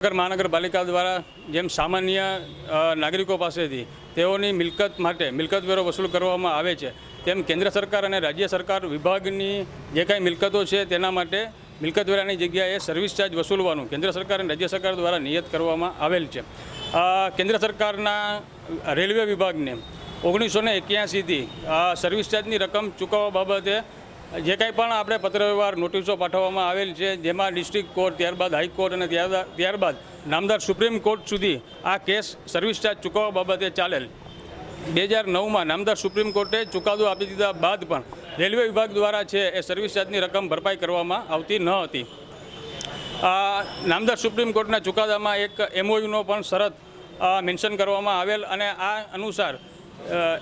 નગર મહાનગરપાલિકા દ્વારા જેમ સામાન્ય નાગરિકો પાસેથી તેઓની મિલકત માટે મિલકત વેરો વસૂલ કરવામાં આવે છે, તેમ કેન્દ્ર સરકાર અને રાજ્ય સરકાર વિભાગની જે કાંઈ મિલકતો છે તેના માટે મિલકત વેરાની જગ્યાએ સર્વિસ ચાર્જ વસૂલવાનું કેન્દ્ર સરકાર અને રાજ્ય સરકાર દ્વારા નિયત કરવામાં આવેલ છે. કેન્દ્ર સરકારના રેલવે વિભાગને ઓગણીસો ને એક્યાસીથી સર્વિસ ચાર્જની રકમ ચૂકવવા બાબતે જે કાંઈ પણ આપણે પત્રવ્યવહાર નોટિસો પાઠવવામાં આવેલ છે, જેમાં ડિસ્ટ્રિક્ટ કોર્ટ, ત્યારબાદ હાઈકોર્ટ અને ત્યારબાદ નામદાર સુપ્રીમ કોર્ટ સુધી આ કેસ સર્વિસ ચાર્જ ચૂકવવા બાબતે ચાલેલ. બે હજાર નવમાં નામદાર સુપ્રીમ કોર્ટે ચુકાદો આપી દીધા બાદ પણ રેલવે વિભાગ દ્વારા છે એ સર્વિસ ચાર્જની રકમ ભરપાઈ કરવામાં આવતી ન હતી. આ નામદાર સુપ્રીમ કોર્ટના ચુકાદામાં એક એમઓયુનો પણ શરત મેન્શન કરવામાં આવેલ અને આ અનુસાર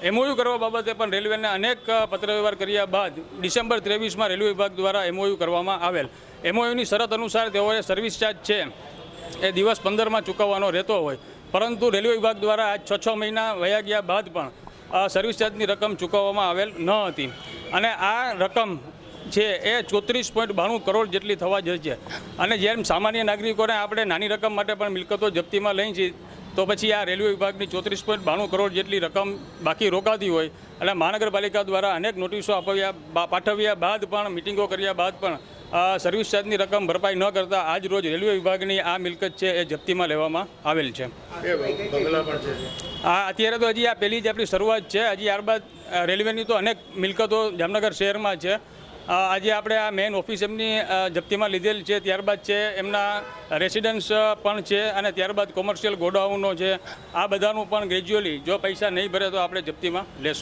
એમઓયુ કરવા બાબતે પણ રેલવેને અનેક પત્રવ્યવહાર કર્યા બાદ ડિસેમ્બર ત્રેવીસમાં રેલવે વિભાગ દ્વારા એમઓયુ કરવામાં આવેલ. એમઓયુની શરત અનુસાર તેઓએ સર્વિસ ચાર્જ છે, એ દિવસ પંદરમાં ચૂકવવાનો રહેતો હોય. પરંતુ રેલવે વિભાગ દ્વારા આજ છ છ મહિના વયા ગયા બાદ પણ સર્વિસ ચાર્જની રકમ ચૂકવવામાં આવેલ ન હતી. અને આ રકમ છે એ ચોત્રીસ પોઈન્ટ બાણું કરોડ જેટલી થવા જશે. અને જેમ સામાન્ય નાગરિકોને આપણે નાની રકમ માટે પણ મિલકતો જપ્તીમાં લઈ છીએ તો પછી આ રેલવે વિભાગની ચોત્રીસ પોઈન્ટ બાણું કરોડ જેટલી રકમ બાકી રોકાતી હોય અને મહાનગરપાલિકા દ્વારા અનેક નોટિસો આપ્યા પાઠવ્યા બાદ પણ મિટિંગો કર્યા બાદ પણ સર્વિસ ચાર્જની રકમ ભરપાઈ ન કરતા આજ રોજ રેલવે વિભાગની આ મિલકત છે એ જપ્તીમાં લેવામાં આવેલ છે. આ અત્યારે તો હજી આ પહેલી જ આપણી શરૂઆત છે. હજી ત્યારબાદ રેલવેની તો અનેક મિલકતો જામનગર શહેરમાં છે. આજે આપણે આ મેઇન ઓફિસ એમની જપ્તીમાં લીધેલ છે, ત્યારબાદ છે એમના રેસિડન્સ પણ છે અને ત્યારબાદ કોમર્શિયલ ગોડાઉનો છે. આ બધાનું પણ ગ્રેજ્યુઅલી જો પૈસા નહીં ભરે તો આપણે જપ્તીમાં લેશું.